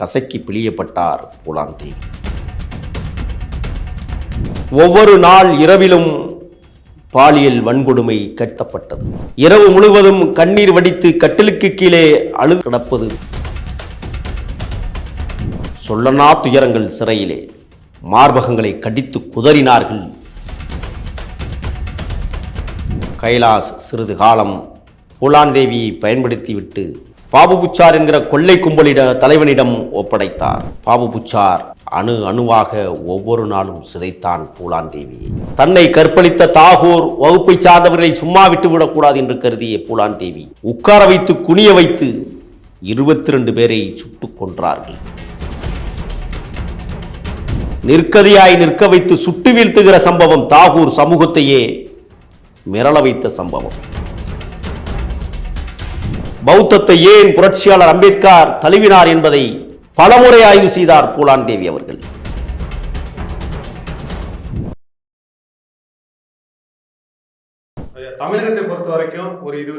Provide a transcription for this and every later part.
கசக்கி பிழியப்பட்டார் புலான்தேவி ஒவ்வொரு நாள் இரவிலும் பாலியல் வன்கொடுமை கட்டப்பட்டது. இரவு முழுவதும் கண்ணீர் வடித்து கட்டிலுக்கு கீழே அழுது கிடப்பது. சொல்லனா துயரங்கள் சிறையிலே மார்பகங்களை கடித்து குதறினார்கள். கைலாஸ் சிறிது காலம் பூலாந்தேவியை பயன்படுத்திவிட்டு பாபு புச்சார் என்கிற கொள்ளை கும்பலிட தலைவனிடம் ஒப்படைத்தார். பாபு புச்சார் அணு அணுவாக ஒவ்வொரு நாளும் சிதைத்தான் பூலான் தேவி. தன்னை கற்பழித்த தாகூர் வகுப்பை சார்ந்தவர்களை சும்மா விட்டு விடக்கூடாது என்று கருதிய பூலாந்தேவி உட்கார வைத்து குனிய வைத்து இருபத்தி ரெண்டு பேரை சுட்டுக் கொன்றார்கள். நிற்கதியாய் நிற்க வைத்து சுட்டு வீழ்த்துகிற சம்பவம் தாகூர் சமூகத்தையே மிரள வைத்த சம்பவம். பௌத்தத்தை ஏன் புரட்சியாளர் அம்பேத்கர் தழுவினார் என்பதை பலமுறை ஆய்வு செய்தார் பூலான் தேவி அவர்கள். தமிழகத்தை பொறுத்த வரைக்கும் ஒரு இது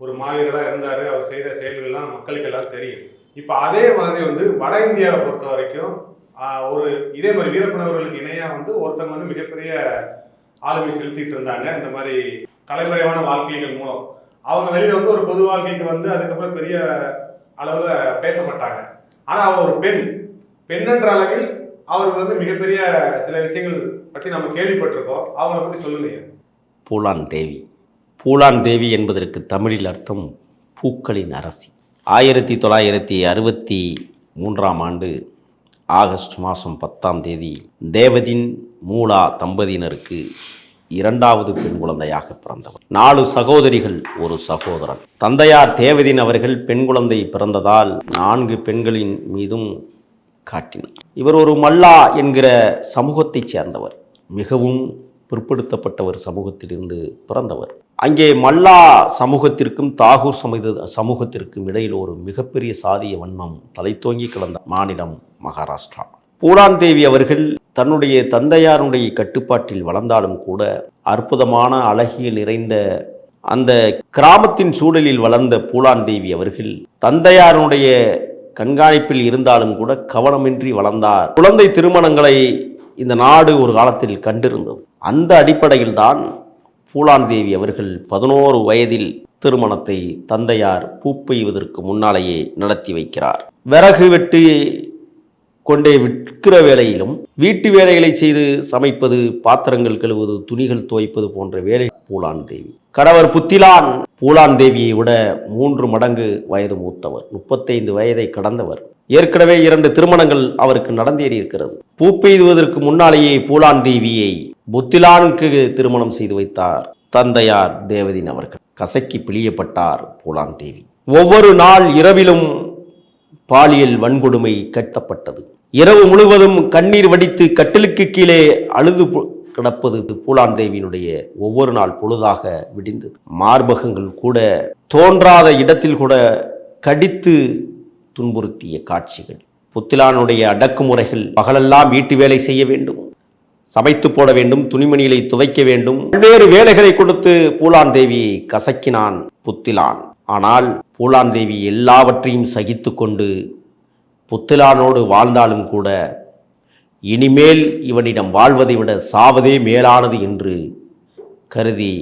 ஒரு, மாவீரராக இருந்தார். அவர் செய்த செயல்கள்லாம் மக்களுக்கு எல்லாரும் தெரியும். இப்போ அதே மாதிரி வந்து வட இந்தியாவை பொறுத்த வரைக்கும் ஆஹ், ஒரு இதே மாதிரி வீரப்பனவர்களுக்கு இணையாக வந்து ஒருத்தவங்க வந்து மிகப்பெரிய ஆளுமை செலுத்திட்டு இருந்தாங்க. இந்த மாதிரி தலைமுறைவான வாழ்க்கைகள் மூலம். அவங்க வெளியில வந்து ஒரு பொது வாழ்க்கைக்கு வந்து அதுக்கப்புறம் பெரிய அளவில் பேசப்பட்டாங்க ஆனால் அவர் ஒரு பெண். பெண்ணன்ற அளவில் அவர் வந்து மிகப்பெரிய சில விஷயங்கள் பற்றி நம்ம கேள்விப்பட்டிருக்கோம். அவங்கள பற்றி சொல்லுங்க பூலான் தேவி. பூலான் தேவி என்பதற்கு தமிழில் அர்த்தம் பூக்களின் அரசி. ஆயிரத்தி தொள்ளாயிரத்தி அறுபத்தி மூன்றாம் ஆண்டு ஆகஸ்ட் மாதம் பத்தாம் தேதி தேவதின் மூலா தம்பதியினருக்கு இரண்டாவது பெண் குழந்தையாக பிறந்தவர். நாலு சகோதரிகள் ஒரு சகோதரன். தந்தையார் தேவதின் அவர்கள் பெண் குழந்தை பிறந்ததால் நான்கு பெண்களின் மீதும் காட்டினார். இவர் ஒரு மல்லா என்கிற சமூகத்தைச் சேர்ந்தவர். மிகவும் பிற்படுத்தப்பட்ட ஒரு சமூகத்திலிருந்து பிறந்தவர். அங்கே மல்லா சமூகத்திற்கும் தாகூர் சமூக சமூகத்திற்கும் இடையில் ஒரு மிகப்பெரிய சாதிய வன்மம் தலைத்தோங்கி கிடந்த மாநிலம் மகாராஷ்டிரா. பூலான் தேவி அவர்கள் தன்னுடைய தந்தையாருடைய கட்டுப்பாட்டில் வளர்ந்தாலும் கூட அற்புதமான அழகிய நிறைந்த அந்த கிராமத்தின் சூழலில் வளர்ந்த பூலான் தேவி அவர்கள் தந்தையாருடைய கண்காணிப்பில் இருந்தாலும் கூட கவனமின்றி வளர்ந்தார். குழந்தை திருமணங்களை இந்த நாடு ஒரு காலத்தில் கண்டிருந்தது. அந்த அடிப்படையில் தான் பூலான் தேவி அவர்கள் பதினோரு வயதில் திருமணத்தை தந்தையார் பூப்பெய்வதற்கு முன்னாலேயே நடத்தி வைக்கிறார். விறகு வெட்டி கொண்டே விற்கிற வேலையிலும் வீட்டு வேலைகளை செய்து சமைப்பது பாத்திரங்கள் கழுவுவது துணிகள் துவைப்பது போன்ற வேலை பூலான் தேவி. கணவர் புத்திலான் பூலான் தேவியை விட மூன்று மடங்கு வயது மூத்தவர். முப்பத்தைந்து வயதை கடந்தவர். ஏற்கனவே இரண்டு திருமணங்கள் அவருக்கு நடந்தேறி இருக்கிறது. பூ பெய்துவதற்கு முன்னாலேயே பூலான் தேவியை புத்திலானுக்கு திருமணம் செய்து வைத்தார். தந்தையார் தேவதின் அவர்கள். கசக்கி பிழியப்பட்டார் பூலான் தேவி. ஒவ்வொரு நாள் இரவிலும் பாலியல் வன்கொடுமை கட்டப்பட்டது. இரவு முழுவதும் கண்ணீர் வடித்து கட்டிலுக்கு கீழே அழுது கிடப்பது பூலான் தேவியினுடைய ஒவ்வொரு நாள் பொழுதாக விடிந்தது. மார்பகங்கள் கூட தோன்றாத இடத்தில் கூட கடித்து துன்புறுத்திய காட்சிகள். புத்திலானுடைய அடக்குமுறைகள் பகலெல்லாம் வீட்டு வேலை செய்ய வேண்டும் சமைத்து போட வேண்டும் துணிமணிகளை துவைக்க வேண்டும். பல்வேறு வேலைகளை கொடுத்து பூலான் தேவியை கசக்கினான் புத்திலான். ஆனால் பூலாந்தேவி எல்லாவற்றையும் சகித்து கொண்டு புத்திலானோடு வாழ்ந்தாலும் கூட இனிமேல் இவனிடம் வாழ்வதை விட சாவதே மேலானது என்று கருதி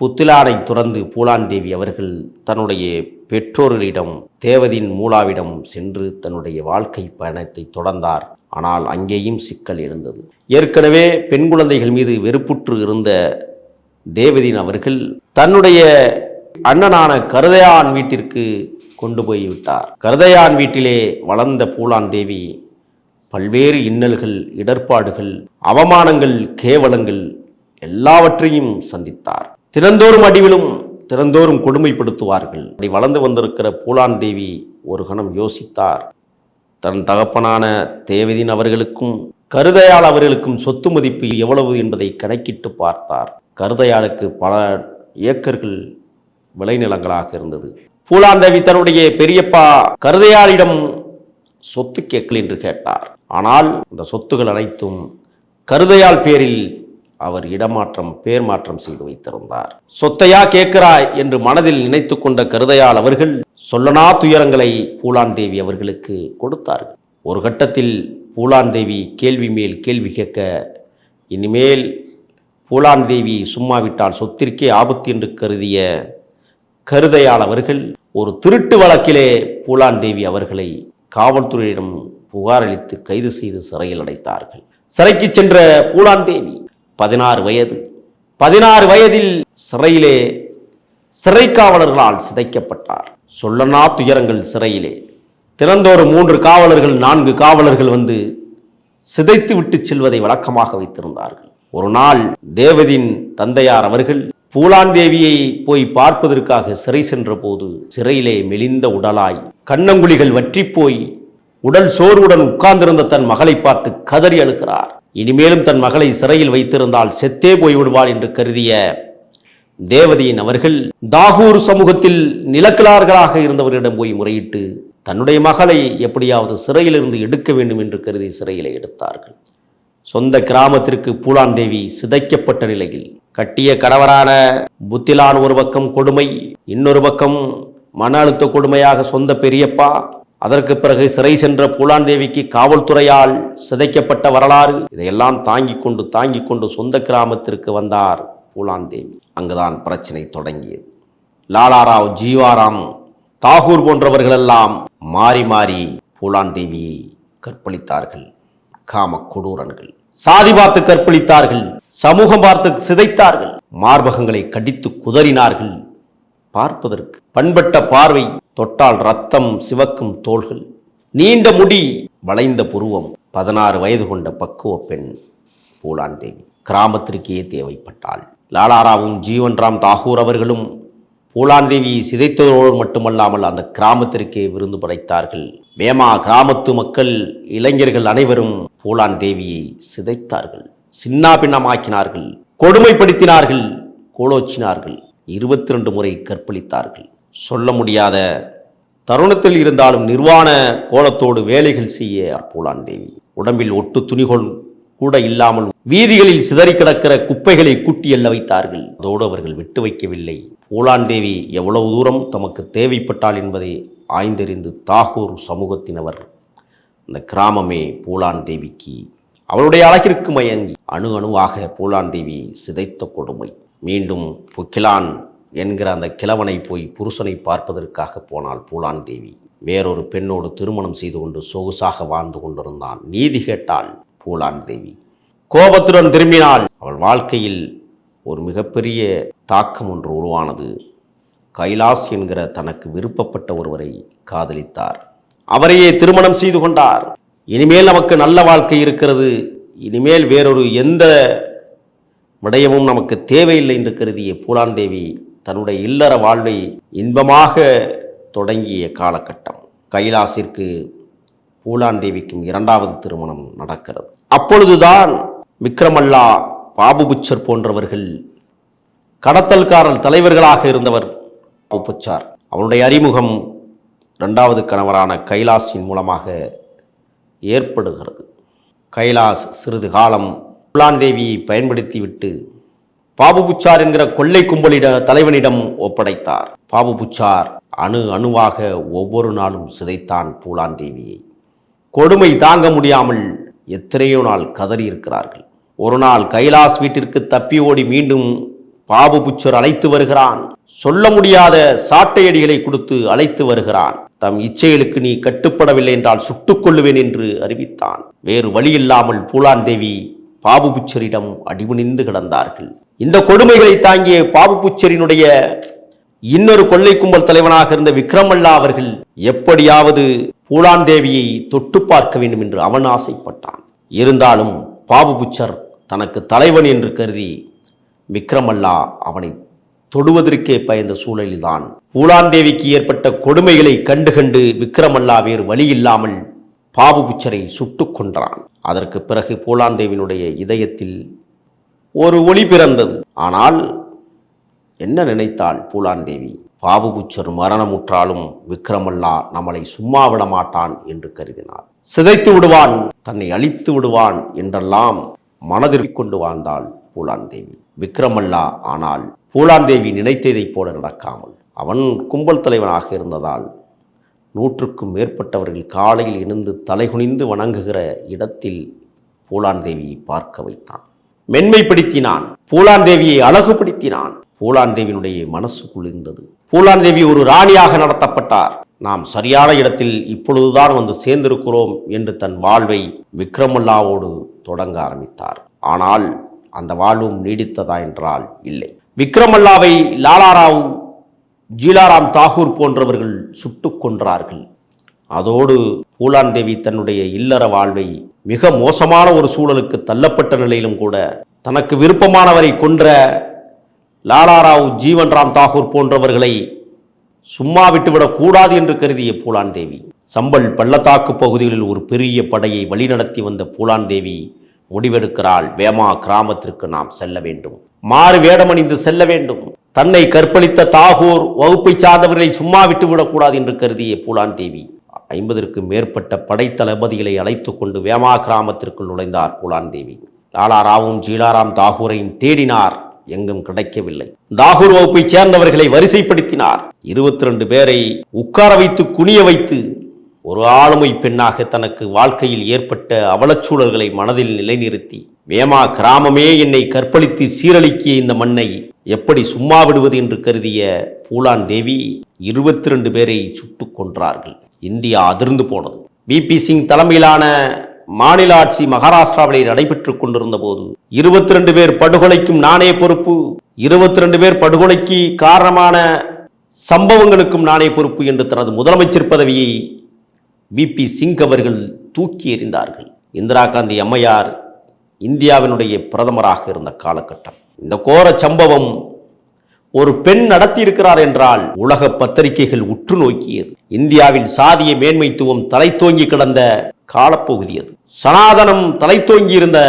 புத்திலானை துறந்து பூலாந்தேவி அவர்கள் தன்னுடைய பெற்றோர்களிடம் தேவதின் மூலாவிடம் சென்று தன்னுடைய வாழ்க்கை பயணத்தை தொடர்ந்தார். ஆனால் அங்கேயும் சிக்கல் இருந்தது ஏற்கனவே பெண் குழந்தைகள் மீது வெறுப்புற்று இருந்த தேவதின் அவர்கள் தன்னுடைய அண்ணனான கருதையான் வீட்டிற்கு கொண்டு போய் விட்டார். கருதையான் வீட்டிலே வளர்ந்த பூலான் தேவி பல்வேறு இன்னல்கள் இடர்பாடுகள் அவமானங்கள் கேவலங்கள் எல்லாவற்றையும் சந்தித்தார். தினந்தோறும் அடிவிலும் தினந்தோறும் கொடுமைப்படுத்துவார்கள். அப்படி வளர்ந்து வந்திருக்கிற பூலான் தேவி ஒரு கணம் யோசித்தார். தன் தகப்பனான தேவதின் அவர்களுக்கும் கருதையால் அவர்களுக்கும் சொத்து மதிப்பு எவ்வளவு என்பதை கணக்கிட்டு பார்த்தார். கருதையாளுக்கு பல ஏக்கர்கள் விளைநிலங்களாக இருந்தது. பூலாந்தேவி தன்னுடைய பெரியப்பா கருதையாரிடம் சொத்து கேட்கல் என்று கேட்டார். ஆனால் அந்த சொத்துகள் அனைத்தும் கருதையால் பேரில் அவர் இடமாற்றம் பேர் மாற்றம் செய்து வைத்திருந்தார். சொத்தையா கேட்கிறாய்? என்று மனதில் நினைத்து கொண்ட கருதையால் அவர்கள் சொல்லனா துயரங்களை பூலாந்தேவி அவர்களுக்கு கொடுத்தார்கள். ஒரு கட்டத்தில் பூலாந்தேவி கேள்வி மேல் கேள்வி கேட்க இனிமேல் பூலாந்தேவி சும்மாவிட்டால் சும்மா விட்டால் சொத்திற்கே ஆபத்து என்று கருதிய கருதையால் அவர்கள் ஒரு திருட்டு வழக்கிலே பூலான் தேவி அவர்களை காவல்துறையிடம் புகாரளித்து கைது செய்து சிறையில் அடைத்தார்கள். சிறைக்கு சென்ற பூலான் தேவி பதினாறு வயது. பதினாறு வயதில் சிறையிலே சிறை காவலர்களால் சிதைக்கப்பட்டார். சொல்லனா துயரங்கள் சிறையிலே. திறந்தோறும் மூன்று காவலர்கள் நான்கு காவலர்கள் வந்து சிதைத்து விட்டு செல்வதை வழக்கமாக வைத்திருந்தார்கள். ஒரு நாள் தேவதின் தந்தையார் அவர்கள் பூலான் தேவியை போய் பார்ப்பதற்காக சிறை சென்றபோது சிறையிலே மெலிந்த உடலாய் கண்ணங்குழிகள் வற்றிப் போய் உடல் சோர்வுடன் உட்கார்ந்திருந்த தன் மகளை பார்த்து கதறி அழுகிறார். இனிமேலும் தன் மகளை சிறையில் வைத்திருந்தால் செத்தே போய்விடுவாள் என்று கருதிய தேவதையின் அவர்கள் தாகூர் சமூகத்தில் நிலக்கிழார்களாக இருந்தவர்களிடம் போய் முறையிட்டு தன்னுடைய மகளை எப்படியாவது சிறையிலிருந்து எடுக்க வேண்டும் என்று கருதி சிறையிலே எடுத்தார்கள். சொந்த கிராமத்திற்கு பூலான் தேவி சிதைக்கப்பட்ட நிலையில் கட்டிய கணவரான புத்திலான் ஒரு பக்கம் கொடுமை இன்னொரு பக்கம் மன அழுத்த கொடுமையாக சொந்த பெரியப்பா. அதற்கு பிறகு சிறை சென்ற பூலான் தேவிக்கு காவல்துறையால் சிதைக்கப்பட்ட வரலாறு. இதையெல்லாம் தாங்கிக் கொண்டு தாங்கிக் கொண்டு சொந்த கிராமத்திற்கு வந்தார் பூலான் தேவி அங்குதான் பிரச்சனை தொடங்கியது. லாலாராவ் ஜீவாராம் தாகூர் போன்றவர்களெல்லாம் மாறி மாறி பூலான் தேவியை கற்பழித்தார்கள். காம கொடூரன்கள். சாதி பார்த்து கற்பழித்தார்கள் சமூகம் பார்த்து சிதைத்தார்கள் மார்பகங்களை கடித்து குதறினார்கள். பார்ப்பதற்கு பண்பட்ட பார்வை தொட்டால் ரத்தம் சிவக்கும் தோள்கள். நீண்ட முடி வளைந்த புருவம் பதினாறு வயது கொண்ட பக்குவ பெண் பூலான் தேவி. கிராமத்திற்கே தேவைப்பட்டாள். லாலாராவும் ஜீவன்ராம் தாகூர் அவர்களும் பூலான் தேவியை சிதைத்ததோடு மட்டுமல்லாமல் அந்த கிராமத்திற்கே விருந்து படைத்தார்கள். மேமா கிராமத்து மக்கள் இளைஞர்கள் அனைவரும் பூலான் தேவியை சிதைத்தார்கள் சின்னாபின்னமாக்கினார்கள் கொடுமைப்படுத்தினார்கள் கோலோச்சினார்கள் இருபத்தி ரெண்டு முறை கற்பழித்தார்கள். சொல்ல முடியாத தருணத்தில் இருந்தாலும் நிர்வாண கோலத்தோடு வேலைகள் செய்ய பூலான் தேவி. உடம்பில் ஒட்டு துணிகள் கூட இல்லாமல் வீதிகளில் சிதறி கிடக்கிற குப்பைகளை கூட்டி எல்ல வைத்தார்கள். அதோடு அவர்கள் விட்டு வைக்கவில்லை. பூலான் தேவி எவ்வளவு தூரம் தமக்கு தேவைப்பட்டால் என்பதை ஆய்ந்தறிந்து தாகூர் சமூகத்தினவர் இந்த கிராமமே பூலான் தேவிக்கு அவளுடைய அழகிற்கு மயங்கி அணு அணுவாக பூலான் தேவி சிதைத்த கொடுமை. மீண்டும் புக்கிலான் என்கிற அந்த கிழவனை போய் புருஷனை பார்ப்பதற்காக போனாள் பூலான் தேவி. வேறொரு பெண்ணோடு திருமணம் செய்து கொண்டு சொகுசாக வாழ்ந்து கொண்டிருந்தான். நீதி கேட்டாள் பூலான் தேவி. கோபத்துடன் திரும்பினாள். அவள் வாழ்க்கையில் ஒரு மிகப்பெரிய தாக்கம் ஒன்று உருவானது. கைலாஸ் என்கிற தனக்கு விருப்பப்பட்ட ஒருவரை காதலித்தார். அவரையே திருமணம் செய்து கொண்டார். இனிமேல் நமக்கு நல்ல வாழ்க்கை இருக்கிறது. இனிமேல் வேறொரு எந்த விடயமும் நமக்கு தேவையில்லை என்று கருதிய பூலாந்தேவி தன்னுடைய இல்லற வாழ்வை இன்பமாக தொடங்கிய காலகட்டம். கைலாசிற்கு பூலாந்தேவிக்கும் இரண்டாவது திருமணம் நடக்கிறது. அப்பொழுதுதான் விக்ரமல்லா பாபுபுச்சர் போன்றவர்கள் கடத்தல்காரர் தலைவர்களாக இருந்தவர். பாபுபுச்சார். அவனுடைய அறிமுகம் ரெண்டாவது கணவரான கைலாஸின் மூலமாக ஏற்படுகிறது. கைலாஸ் சிறிது காலம் புலாந்தேவியை பயன்படுத்திவிட்டு பாபுபுச்சார் என்கிற கொள்ளை கும்பலிட தலைவனிடம் ஒப்படைத்தார். பாபுபுச்சார் அணு அணுவாக ஒவ்வொரு நாளும் சிதைத்தான் பூலாந்தேவியை கொடுமை தாங்க முடியாமல் எத்தனையோ நாள் கதறி இருக்கிறார்கள் ஒரு நாள் கைலாஸ் வீட்டிற்கு தப்பி ஓடி மீண்டும் பாபுபுச்சர் அழைத்து வருகிறான். சொல்ல முடியாத சாட்டையடிகளை கொடுத்து அழைத்து வருகிறான். தம் இச்சைகளுக்கு நீ கட்டுப்படவில்லை என்றால் சுட்டுக் கொள்ளுவேன் என்று அறிவித்தான். வேறு வழியில்லாமல் பூலாந்தேவி பாபுபுச்சரிடம் அடிபணிந்து கிடந்தார்கள். இந்த கொடுமைகளை தாங்கிய பாபுபுச்சரினுடைய இன்னொரு கொள்ளை கும்பல் தலைவனாக இருந்த விக்ரமல்லா அவர்கள் எப்படியாவது பூலாந்தேவியை தொட்டு பார்க்க வேண்டும் என்று அவன் ஆசைப்பட்டான். இருந்தாலும் பாபுபுச்சர் தனக்கு தலைவன் என்று கருதி விக்ரமல்லா அவனை தொடுவதற்கே பயந்த சூழலில்தான். பூலாந்தேவிக்கு ஏற்பட்ட கொடுமைகளை கண்டு கண்டு விக்ரமல்லா வேறு வழியில்லாமல் பாபுபுச்சரை சுட்டுக் கொன்றான். அதற்கு பிறகு பூலாந்தேவினுடைய இதயத்தில் ஒரு ஒளி பிறந்தது. ஆனால் என்ன நினைத்தாள் பூலாந்தேவி? பாபுபுச்சர் மரணமுற்றாலும் விக்ரமல்லா நம்மளை சும்மா விட மாட்டான் என்று கருதினாள். சிதைத்து விடுவான் தன்னை அழித்து விடுவான் என்றெல்லாம் மனதிற்கு கொண்டு வாழ்ந்தாள் பூலாந்தேவி. விக்ரமல்லா ஆனால் பூலாந்தேவி நினைத்ததைப் போல நடக்காமல் அவன் கும்பல் தலைவனாக இருந்ததால் நூற்றுக்கும் மேற்பட்டவர்கள் காலையில் இணைந்து தலைகுனிந்து வணங்குகிற இடத்தில் பூலாந்தேவியை பார்க்க வைத்தான். மென்மைப்படுத்தினான். பூலாந்தேவியை அழகுபடுத்தினான். பூலான் தேவியினுடைய மனசு குளிர்ந்தது. பூலாந்தேவி ஒரு ராணியாக நடத்தப்பட்டார். நாம் சரியான இடத்தில் இப்பொழுதுதான் வந்து சேர்ந்திருக்கிறோம் என்று தன் வாழ்வை விக்ரமுல்லாவோடு தொடங்க ஆரம்பித்தார். ஆனால் அந்த வாழ்வும் நீடித்ததா என்றால் இல்லை. விக்ரமல்லாவை லாலாராவ் ஜீலாராம் தாகூர் போன்றவர்கள் சுட்டுக் கொன்றார்கள். அதோடு பூலான் தேவி தன்னுடைய இல்லற வாழ்வை மிக மோசமான ஒரு சூழலுக்கு தள்ளப்பட்ட நிலையிலும் கூட தனக்கு விருப்பமானவரை கொன்ற லாலாராவ் ஜீவன்ராம் தாகூர் போன்றவர்களை சும்மா விட்டுவிடக் கூடாது என்று கருதிய பூலான் தேவி சம்பல் பள்ளத்தாக்கு பகுதிகளில் ஒரு பெரிய படையை வழிநடத்தி வந்த பூலான் தேவி முடிவெடுக்கிறாள். வேமா கிராமத்திற்கு நாம் செல்ல வேண்டும். மாறு வேடமணிந்து செல்ல வேண்டும். தன்னை கற்பழித்த தாகூர் வகுப்பை சார்ந்தவர்களை சும்மா விட்டுவிடக்கூடாது என்று கருதிய பூலான் தேவி ஐம்பதற்கு மேற்பட்ட படைத்தளபதிகளை அழைத்து கொண்டு வேமா கிராமத்திற்குள் நுழைந்தார் பூலான் தேவி. லாலாராவும் ஜீலாராம் தாகூரையும் தேடினார் எங்கும் கிடைக்கவில்லை. தாகூர் வகுப்பைச் சேர்ந்தவர்களை வரிசைப்படுத்தினார். இருபத்தி ரெண்டு பேரை உட்கார வைத்து குனிய வைத்து ஒரு ஆளுமை பெண்ணாக தனக்கு வாழ்க்கையில் ஏற்பட்ட அவலச்சூழல்களை மனதில் நிலைநிறுத்தி வேமா கிராமமே என்னை கற்பழித்து சீரழிக்கிய இந்த மண்ணை எப்படி சும்மா விடுவது என்று கருதிய பூலான் தேவி இருபத்தி ரெண்டு பேரை சுட்டுக் கொன்றார்கள். இந்தியா அதிர்ந்து போனது. பிபி சிங் தலைமையிலான மாநில ஆட்சி மகாராஷ்டிராவிலே நடைபெற்றுக் கொண்டிருந்த போது இருபத்தி ரெண்டு பேர் படுகொலைக்கும் நானே பொறுப்பு இருபத்தி ரெண்டு பேர் படுகொலைக்கு காரணமான சம்பவங்களுக்கும் நானே பொறுப்பு என்று தனது முதலமைச்சர் பதவியை பிபி சிங் அவர்கள் தூக்கி எறிந்தார்கள். இந்திரா காந்தி அம்மையார் இந்தியாவினுடைய பிரதமராக இருந்த காலகட்டம். இந்த கோர சம்பவம் ஒரு பெண் நடத்தியிருக்கிறார் என்றால் உலக பத்திரிகைகள் உற்று நோக்கியது. இந்தியாவில் சாதிய மேன்மைத்துவம் தலைத்தோங்கி கிடந்த காலப்பகுதி அது. சனாதனம் தலைத்தோங்கி இருந்த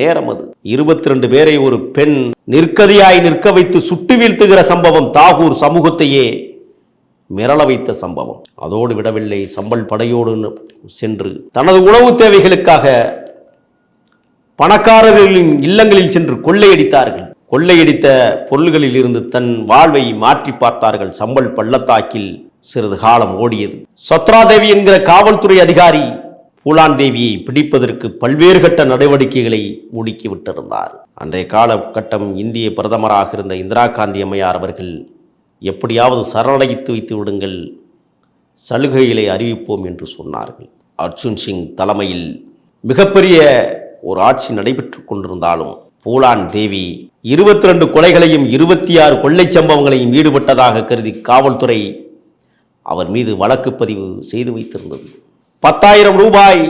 நேரம் அது. இருபத்தி ரெண்டு பேரை ஒரு பெண் நிற்கதியாய் நிற்க வைத்து சுட்டு வீழ்த்துகிற சம்பவம் தாகூர் சமூகத்தையே மிரள வைத்த சம்பவம். அதோடு விடவில்லை சம்பல் படையோடு சென்று தனது உணவு தேவைகளுக்காக பணக்காரர்களின் இல்லங்களில் சென்று கொள்ளையடித்தார்கள். கொள்ளையடித்த பொருள்களில் இருந்து தன் வாழ்வை மாற்றி பார்த்தார்கள். சம்பல் பள்ளத்தாக்கில் சிறிது காலம் ஓடியது. சத்ராதேவி என்கிற காவல்துறை அதிகாரி பூலான் தேவியை பிடிப்பதற்கு பல்வேறு கட்ட நடவடிக்கைகளை முடுக்கிவிட்டிருந்தார். அன்றைய காலகட்டம் இந்திய பிரதமராக இருந்த இந்திரா காந்தி அம்மையார் அவர்கள் எப்படியாவது சரணடைத்து வைத்து விடுங்கள். சலுகைகளை அறிவிப்போம் என்று சொன்னார்கள். அர்ஜுன் சிங் தலைமையில் மிகப்பெரிய ஒரு ஆட்சி நடைபெற்றுக் கொண்டிருந்தாலும் பூலான் தேவி இருபத்தி ரெண்டு கொலைகளையும் இருபத்தி ஆறு கொள்ளைச் சம்பவங்களையும் ஈடுபட்டதாக கருதி காவல்துறை அவர் மீது வழக்கு பதிவு செய்து வைத்திருந்தது. பத்தாயிரம் ரூபாய்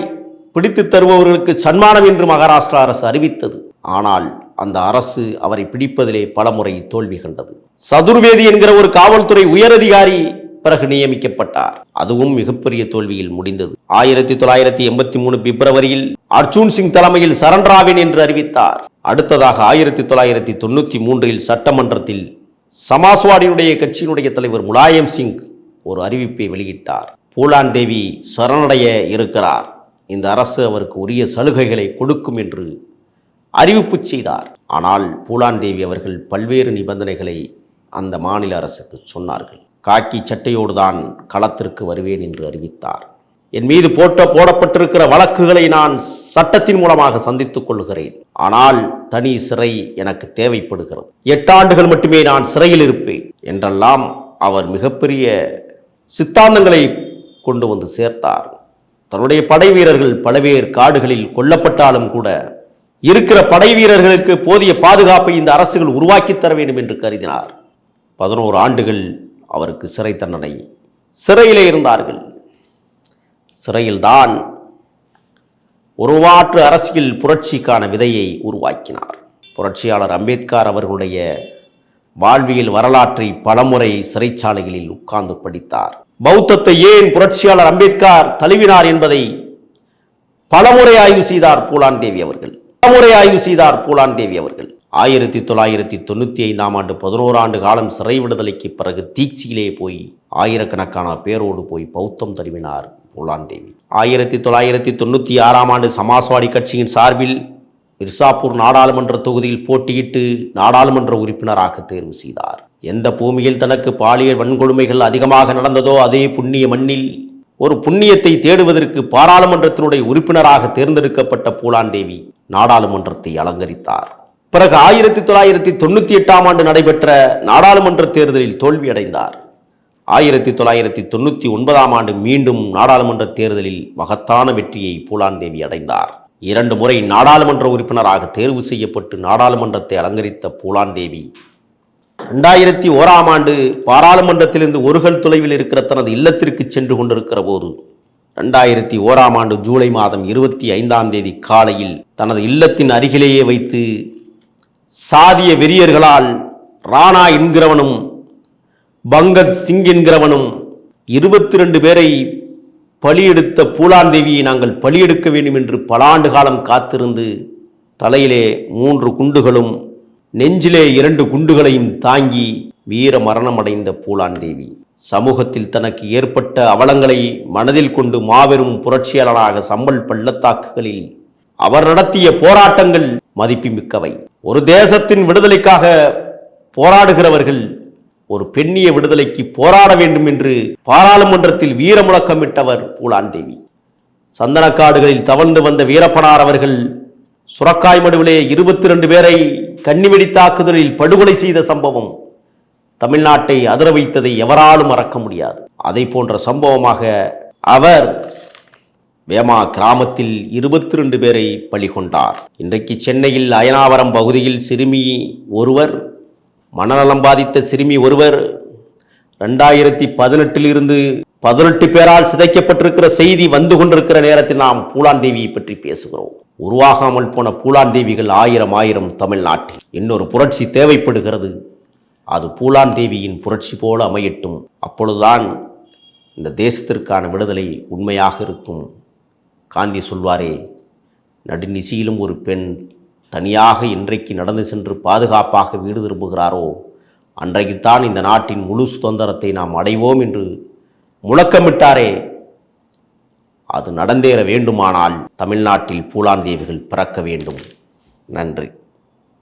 பிடித்து தருபவர்களுக்கு சன்மானம் என்று மகாராஷ்டிரா அரசு அறிவித்தது. ஆனால் அந்த அரசு அவரை பிடிப்பதிலே பலமுறை தோல்வி கண்டது. சதுர்வேதி என்கிற ஒரு காவல்துறை உயரதிகாரி பிறகு நியமிக்கப்பட்டார். அதுவும் மிகப்பெரிய தோல்வியில் முடிந்தது. ஆயிரத்தி தொள்ளாயிரத்தி எண்பத்தி மூணு பிப்ரவரியில் அர்ஜுன் சிங் தலைமையில் சரண்ராவின் என்று அறிவித்தார். அடுத்ததாக ஆயிரத்தி தொள்ளாயிரத்தி தொண்ணூத்தி மூன்றில் சட்டமன்றத்தில் சமாஸ்வாடியுடைய கட்சியினுடைய தலைவர் முலாயம் சிங் ஒரு அறிவிப்பை வெளியிட்டார். பூலான் தேவி சரணடைய இருக்கிறார். இந்த அரசு அவருக்கு உரிய சலுகைகளை கொடுக்கும் என்று அறிவிப்பு செய்தார். ஆனால் பூலான் தேவி அவர்கள் பல்வேறு நிபந்தனைகளை அந்த மாநில அரசுக்கு சொன்னார்கள். காக்கி சட்டையோடு தான் களத்திற்கு வருவேன் என்று அறிவித்தார். என் மீது போட்ட போடப்பட்டிருக்கிற வழக்குகளை நான் சட்டத்தின் மூலமாக சந்தித்துக் கொள்கிறேன் ஆனால் தனி சிறை எனக்கு தேவைப்படுகிறது. எட்டாண்டுகள் மட்டுமே நான் சிறையில் இருப்பேன் என்றெல்லாம் அவர் மிகப்பெரிய சித்தாந்தங்களை கொண்டு வந்து சேர்த்தார். தன்னுடைய படை வீரர்கள் பல பேர் காடுகளில் கொல்லப்பட்டாலும் கூட இருக்கிற படை வீரர்களுக்கு போதிய பாதுகாப்பை இந்த அரசுகள் உருவாக்கி தர வேண்டும் என்று கருதினார். பதினோரு ஆண்டுகள் அவருக்கு சிறை தண்டனை. சிறையிலே இருந்தார்கள். சிறையில்தான் ஒருவாற்று அரசியல் புரட்சிக்கான விதையை உருவாக்கினார். புரட்சியாளர் அம்பேத்கர் அவர்களுடைய வாழ்வியல் வரலாற்றை பலமுறை சிறைச்சாலைகளில் உட்கார்ந்து படித்தார். பௌத்தத்தை ஏன் புரட்சியாளர் அம்பேத்கர் தழுவினார் என்பதை பலமுறை ஆய்வு செய்தார் பூலான் தேவி அவர்கள். பலமுறை ஆய்வு செய்தார் பூலான் தேவி அவர்கள். ஆயிரத்தி தொள்ளாயிரத்தி தொண்ணூற்றி ஐந்தாம் ஆண்டு பதினோரு ஆண்டு காலம் சிறை விடுதலைக்கு பிறகு தீட்சியிலே போய் ஆயிரக்கணக்கான பேரோடு போய் பௌத்தம் தழுவினார் பூலான் தேவி. ஆயிரத்தி தொள்ளாயிரத்தி தொண்ணூற்றி ஆறாம் ஆண்டு சமாஜ்வாடி கட்சியின் சார்பில் மிர்சாப்பூர் நாடாளுமன்ற தொகுதியில் போட்டியிட்டு நாடாளுமன்ற உறுப்பினராக தேர்வு செய்தார். எந்த பூமியில் தனக்கு பாலியல் வன்கொடுமைகள் அதிகமாக நடந்ததோ அதே புண்ணிய மண்ணில் ஒரு புண்ணியத்தை தேடுவதற்கு பாராளுமன்றத்தினுடைய உறுப்பினராக தேர்ந்தெடுக்கப்பட்ட பூலான் தேவி நாடாளுமன்றத்தை அலங்கரித்தார். பிறகு ஆயிரத்தி தொள்ளாயிரத்தி தொண்ணூற்றி எட்டாம் ஆண்டு நடைபெற்ற நாடாளுமன்ற தேர்தலில் தோல்வியடைந்தார். ஆயிரத்தி தொள்ளாயிரத்தி தொண்ணூற்றி ஒன்பதாம் ஆண்டு மீண்டும் நாடாளுமன்ற தேர்தலில் மகத்தான வெற்றியை பூலாந்தேவி அடைந்தார். இரண்டு முறை நாடாளுமன்ற உறுப்பினராக தேர்வு செய்யப்பட்டு நாடாளுமன்றத்தை அலங்கரித்த பூலாந்தேவி ரெண்டாயிரத்தி ஓராம் ஆண்டு பாராளுமன்றத்திலிருந்து ஒருகல் தொலைவில் இருக்கிற தனது இல்லத்திற்கு சென்று கொண்டிருக்கிற போது ரெண்டாயிரத்தி ஓராம் ஆண்டு ஜூலை மாதம் இருபத்தி ஐந்தாம் தேதி காலையில் தனது இல்லத்தின் அருகிலேயே வைத்து சாதிய வெறியர்களால் ராணா என்கிறவனும் பங்கத் சிங் என்கிறவனும் இருபத்தி ரெண்டு பேரை பலியெடுத்த பூலாந்தேவியை நாங்கள் பலியெடுக்க வேண்டும் என்று பல ஆண்டு காலம் காத்திருந்து தலையிலே மூன்று குண்டுகளும் நெஞ்சிலே இரண்டு குண்டுகளையும் தாங்கி வீர மரணமடைந்த பூலாந்தேவி. சமூகத்தில் தனக்கு ஏற்பட்ட அவலங்களை மனதில் கொண்டு மாபெரும் புரட்சியாளராக சம்பல் பள்ளத்தாக்குகளில் அவர் நடத்திய போராட்டங்கள் மதிப்புமிக்கவை. ஒரு தேசத்தின் விடுதலைக்காக போராடுகிறவர்கள் ஒரு பெண்ணிய விடுதலைக்கு போராட வேண்டும் என்று பாராளுமன்றத்தில் வீர முழக்கமிட்டவர் பூலாந்தேவி சந்தனக்காடுகளில் தவழ்ந்து வந்த வீரப்பனார் அவர்கள் சுரக்காய் மடுவிலே இருபத்தி ரெண்டு பேரை கன்னிவெடி தாக்குதலில் படுகொலை செய்த சம்பவம் தமிழ்நாட்டை அதிர வைத்ததை எவராலும் மறக்க முடியாது. அதை போன்ற சம்பவமாக அவர் வேமா கிராமத்தில் இருபத்தி ரெண்டு பேரை பலி கொண்டார் இன்றைக்கு சென்னையில் அயனாவரம் பகுதியில் சிறுமி ஒருவர் மனநலம் பாதித்த சிறுமி ஒருவர் ரெண்டாயிரத்தி பதினெட்டில் இருந்து பதினெட்டு பேரால் சிதைக்கப்பட்டிருக்கிற செய்தி வந்து கொண்டிருக்கிற நேரத்தில் நாம் பூலாந்தேவியை பற்றி பேசுகிறோம். உருவாகாமல் போன பூலாந்தேவிகள் ஆயிரம் ஆயிரம் தமிழ்நாட்டில். இன்னொரு புரட்சி தேவைப்படுகிறது. அது பூலான் தேவியின் புரட்சி போல அமையட்டும். அப்பொழுதுதான் இந்த தேசத்திற்கான விடுதலை உண்மையாக இருக்கும். காந்தி சொல்வாரே நடுநிசியிலும் ஒரு பெண் தனியாக இன்றைக்கு நடந்து சென்று பாதுகாப்பாக வீடு திரும்புகிறாரோ அன்றைக்குத்தான் இந்த நாட்டின் முழு சுதந்திரத்தை நாம் அடைவோம் என்று முழக்கமிட்டாரே. அது நடந்தேற வேண்டுமானால் தமிழ்நாட்டில் பூலாந்தேவிகள் பிறக்க வேண்டும். நன்றி.